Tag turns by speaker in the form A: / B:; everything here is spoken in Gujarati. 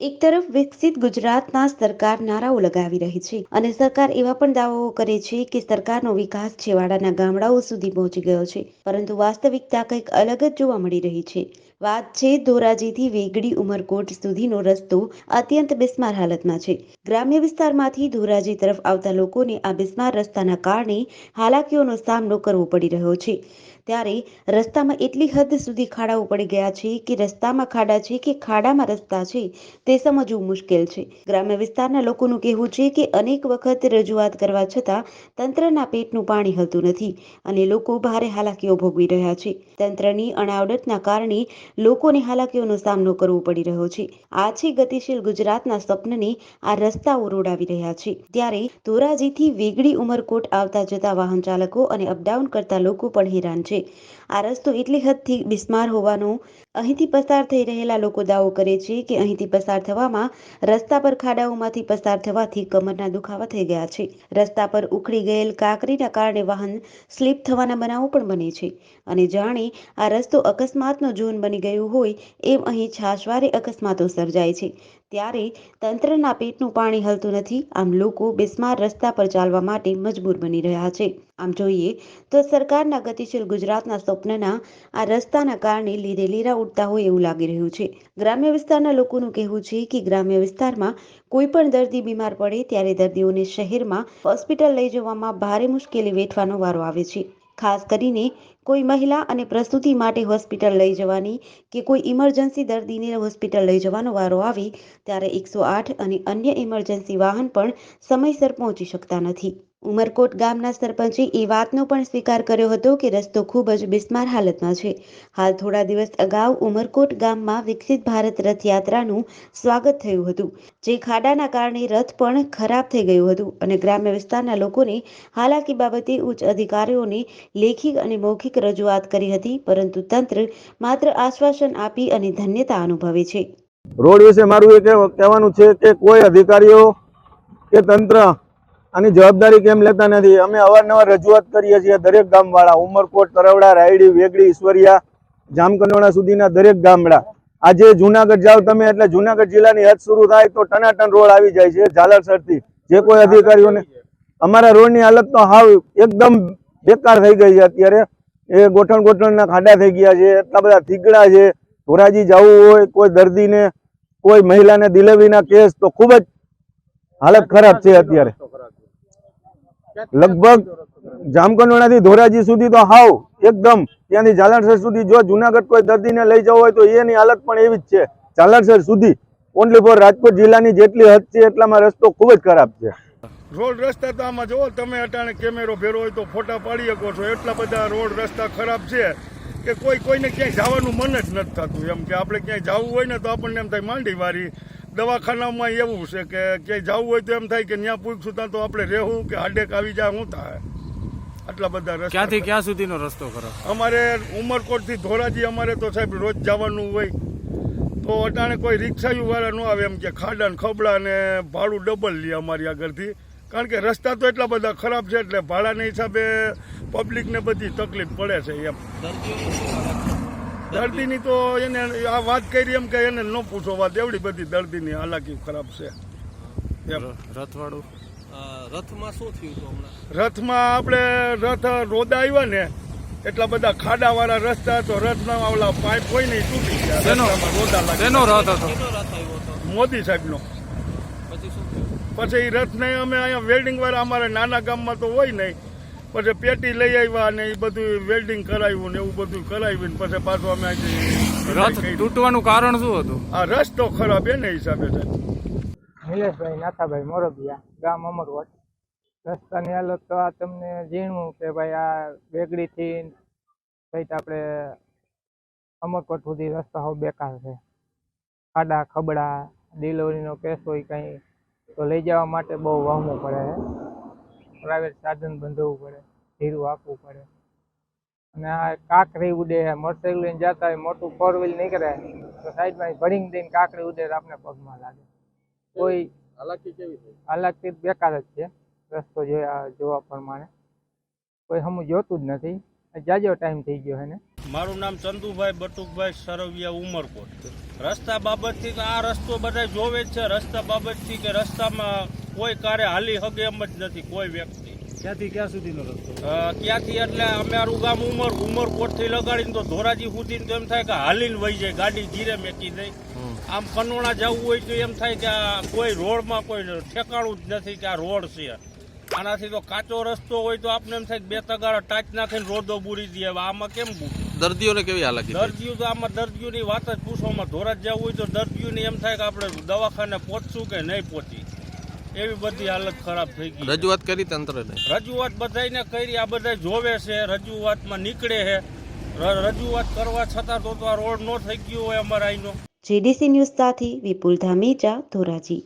A: એક તરફ વિકસિત ગુજરાતના સરકાર નારાઓ લગાવી રહી છે અને સરકાર એવા પણ દાવાઓ કરે છે કે સરકારનો વિકાસ છેવાડાના ગામડાઓ સુધી પહોંચી ગયો છે, પરંતુ વાસ્તવિકતા કંઈક અલગ જ જોવા મળી રહી છે. વાત છે ધોરાજીથી વેગડી ઉમરકોટ સુધીનો રસ્તો અત્યંત બિસ્માર હાલતમાં છે. ગ્રામ્ય વિસ્તારમાંથી ધોરાજી તરફ આવતા લોકોને આ બિસ્માર રસ્તાના કારણે હાલાકીઓનો સામનો કરવો પડી રહ્યો છે. ત્યારે રસ્તામાં એટલી હદ સુધી ખાડાઓ પડી ગયા છે કે રસ્તામાં ખાડા છે કે ખાડામાં રસ્તા છે તે સમજવું મુશ્કેલ છે. ગ્રામ્ય વિસ્તારના લોકોનું કહેવું છે કે અનેક વખત રજૂઆત કરવા છતાં તંત્રના પેટનું પાણી હલતું નથી અને લોકો ભારે હાલાકીઓ ભોગવી રહ્યા છે. તંત્રની અણાવડતના કારણે લોકોને હાલાકીઓનો સામનો કરવો પડી રહ્યો છે. આ છે ગતિશીલ ગુજરાતના સ્વપ્નને આ રસ્તાઓ રોડાવી રહ્યા છે. ત્યારે ધોરાજીથી વેગડી ઉમરકોટ આવતા જતા વાહન ચાલકો અને અપડાઉન કરતા લોકો પણ હેરાન છે. આ રસ્તો એટલી હદથી બિસ્માર હોવાનો અહીંથી પસાર થઈ રહેલા લોકો દાવો કરે છે કે અહીંથી પસાર થવામાં રસ્તા પર ખાડાઓમાંથી પસાર થવાથી કમરના દુખાવા થઈ ગયા છે. રસ્તા પર ઉખડી ગયેલ કાકરીના કારણે વાહન સ્લીપ થવાના બનાવો પણ બને છે. અને જાણે આ રસ્તો અકસ્માતનો ઝોન બની ગયું હોય એમ અહીં છાશવારે અકસ્માતો સર્જાય છે. ત્યારે તંત્રના પેટનું પાણી હલતું નથી. આમ લોકો બિસ્માર રસ્તા પર ચાલવા માટે મજબૂર બની રહ્યા છે. આમ જોઈએ તો સરકારના ગતિશીલ ગુજરાતના સ્વપ્નના આ રસ્તાના કારણે લીરે લીરા ઉડતા હોય એવું લાગી રહ્યું છે. ગ્રામ્ય વિસ્તારના લોકોનું કહેવું છે કે ગ્રામ્ય વિસ્તારમાં કોઈ પણ દર્દી બીમાર પડે ત્યારે દર્દીઓને શહેરમાં હોસ્પિટલ લઈ જવામાં ભારે મુશ્કેલી વેઠવાનો વારો આવે છે. ખાસ કરીને કોઈ મહિલા અને પ્રસૂતિ માટે હોસ્પિટલ લઈ જવાની કે કોઈ ઇમરજન્સી દર્દીને હોસ્પિટલ લઈ જવાનો વારો આવે ત્યારે એકસો આઠ અને અન્ય ઇમરજન્સી વાહન પણ સમયસર પહોંચી શકતા નથી. ઉમરકોટ ગામના સરપંચે એ વાતનો પણ સ્વીકાર કર્યો હતો કે રસ્તો ખૂબ જ બિસ્માર હાલતમાં છે. હાલ થોડા દિવસ અગાઉ ઉમરકોટ ગામમાં વિકસિત ભારત રથયાત્રાનું સ્વાગત થયું હતું, જે ખાડાના કારણે રથ પણ ખરાબ થઈ ગયું હતું અને ગ્રામ્ય વિસ્તારના લોકોને હાલાકી બાબતે ઉચ્ચ અધિકારીઓને લેખિત અને મૌખિક રજૂઆત કરી હતી, પરંતુ તંત્ર માત્ર આશ્વાસન આપી અને ધન્યતા અનુભવે છે.
B: રોડ વિશે મારું એ કહેવાનું છે કે કોઈ અધિકારીઓ કે તંત્ર આની જવાબદારી કેમ લેતા નથી? અમે અવારનવાર રજૂઆત કરીએ છીએ દરેક ગામવાળા, ઉમરકોટ, તરવડા, રાયડી, વેગડી, ઈશ્વરિયા જામકંડોળા સુધીના દરેક ગામડા. આજે જુનાગઢ જાઓ તમે, એટલે જુનાગઢ જિલ્લાની હદ શરૂ થાય તો ટનાટન રોડ આવી જાય છે ઝાલરસરથી જે કોઈ અધિકારીઓને અમારા રોડની હાલત તો હાવ એકદમ બેકાર થઈ ગઈ છે અત્યારે. એ ગોઠણ ગોઠણના ખાડા થઈ ગયા છે, એટલા બધા થીગડા છે. ધોરાજી જવું હોય, કોઈ દર્દીને, કોઈ મહિલાને ડિલિવરીના કેસ, તો ખૂબ જ હાલત ખરાબ છે અત્યારે. લગભગ જામકંડોળાથી ધોરાજી સુધી તો હાવ, એકદમ. ત્યાંથી ઝાલાણસર સુધી જો જુનાગઢ કોઈ દર્દીને લઈ જવો હોય તો એની હાલત પણ એવી જ છે. ઝાલાણસર સુધી ઓનલી ફોર રાજકોટ જિલ્લાની જેટલી હદ છે એટલામાં રસ્તો ખૂબ જ ખરાબ છે.
C: રોડ રસ્તા તો આમાં જુઓ, તમે અટાણે કેમેરો ફેરો હોય તો ફોટા પાડી શકો છો. એટલા બધા રોડ રસ્તા ખરાબ છે કે કોઈ કોઈને ક્યાંય જવાનું મન જ નથી થતું. એમ કે આપણે ક્યાંય જવું હોય ને તો આપણને એમ થાય, માંડી વારી. દવાખાનામાં એવું છે કે ક્યાંય જવું હોય તો એમ થાય કે ત્યાં પૂછશું ત્યાં તો આપણે રહેવું કે હાડેક આવી જાય શું થાય. આટલા બધા રસ્તા
D: ક્યાંથી ક્યાં સુધીનો રસ્તો કરો
C: અમારે ઉમરકોટથી ધોરાજી અમારે તો સાહેબ રોજ જવાનું હોય. તો અટાણે કોઈ રિક્ષાયું વાળા ન આવે એમ કે ખાડા ને ખબડા ને ભાડું ડબલ લે અમારી આગળથી. કારણ કે રસ્તા તો એટલા બધા ખરાબ છે એટલે ભાડાના હિસાબે પબ્લિકને બધી તકલીફ પડે છે એમ. દર્દીની તો એને આ વાત કરી એમ કે એને ન પૂછો વાત. એવડી બધી દર્દીની હાલાકી ખરાબ છે.
D: રથવાળું
E: રથમાં શું થયું
C: રથમાં આપણે રથ રોદા આવ્યા ને એટલા બધા ખાડાવાળા રસ્તા તો રથના ઓલા પાઇપ હોય ને તૂટી ગયા. રોદા
D: રથ હતો?
E: રથ
C: મોદી સાહેબનો.
E: પછી શું થયું?
C: પછી એ રથને અમે અહીંયા વેલ્ડિંગ વાળા અમારે નાના ગામમાં તો હોય નહીં. પછી પેટી લઈ આવ્યા ને એ બધું વેલ્ડિંગ કરાવ્યું ને એવું બધું કરાવ્યું ને પછી પાછું અમે આજે
D: રથ તૂટવાનું કારણ શું હતું?
C: આ રસ્તો ખરાબ એને હિસાબે સાહેબ
F: નિલેશભાઈ નાથાભાઈ મોરબિયા ગામ અમરવટ રસ્તાની હાલત તો આ તમને જીણવું કે ભાઈ આ વેગડીથી સહિત આપણે અમરકોટ સુધી રસ્તા હવે બેકાર છે. ખાડા ખબડા ડિલિવરીનો કેસ હોય કંઈ તો લઈ જવા માટે બહુ વહમું પડે છે. પ્રાઇવેટ સાધન બંધવું પડે ધીરું આપવું પડે. અને આ કાંકરી ઉડે મોટરસાઇકલ લઈને જતા હોય મોટું ફોર વ્હીલ નીકળે તો સાઈડમાં ભરીને દઈને કાંકરી ઉડે તો આપણે પગમાં લાગે. કોઈ
E: હાલાકી કેવી
F: હાલાકી બેકાર જ છે રસ્તો જોયા જોવા પ્રમાણે. કોઈ હમું જોતું જ નથી. જાજો ટાઈમ થઈ ગયો એને
G: મારું નામ ચંદુભાઈ બટુકભાઈ સરવિયા ઉમરકોટ. રસ્તા બાબતથી તો આ રસ્તો બધા જોવે જ છે રસ્તા બાબતથી કે રસ્તામાં કોઈ કારે હાલી હગે એમ જ નથી કોઈ વ્યક્તિ.
D: ક્યાંથી ક્યાં સુધીનો રસ્તો?
G: ક્યાંથી એટલે અમારું ગામ ઉમર ઉમરકોટથી લગાડીને તો ધોરાજી સુધી તો એમ થાય કે હાલીને વહી જાય ગાડી ધીરે મેકી દે. આમ કનોણા જવું હોય તો એમ થાય કે આ કોઈ રોડમાં કોઈ ઠેકાણું જ નથી કે આ રોડ છે. આનાથી તો કાચો રસ્તો હોય તો આપણે એમ થાય કે બે તગારા ટાચ નાખીને રોદો બુરી દે. આમાં કેમ
E: દર્દીઓને કેવી થાય?
G: દર્દીઓ તો આમાં દર્દીઓની વાત જ પૂછવામાં ધોરાજ જવું હોય તો દર્દીઓને એમ થાય કે આપણે દવાખાને પહોંચશું કે નહીં પહોંચી? એવી બધી હાલત ખરાબ થઈ ગઈ
E: રજૂઆત કરી તંત્રને?
G: રજૂઆત બધાને કરી આ બધા જોવે છે રજૂઆતમાં નીકળે છે. રજૂઆત કરવા છતાં તો તો આ રોડ નો થઈ ગયો હોય અમારા અહીંનો.
A: જીડીસી ન્યૂઝ સાથે વિપુલ ધામેચા ધોરાજી.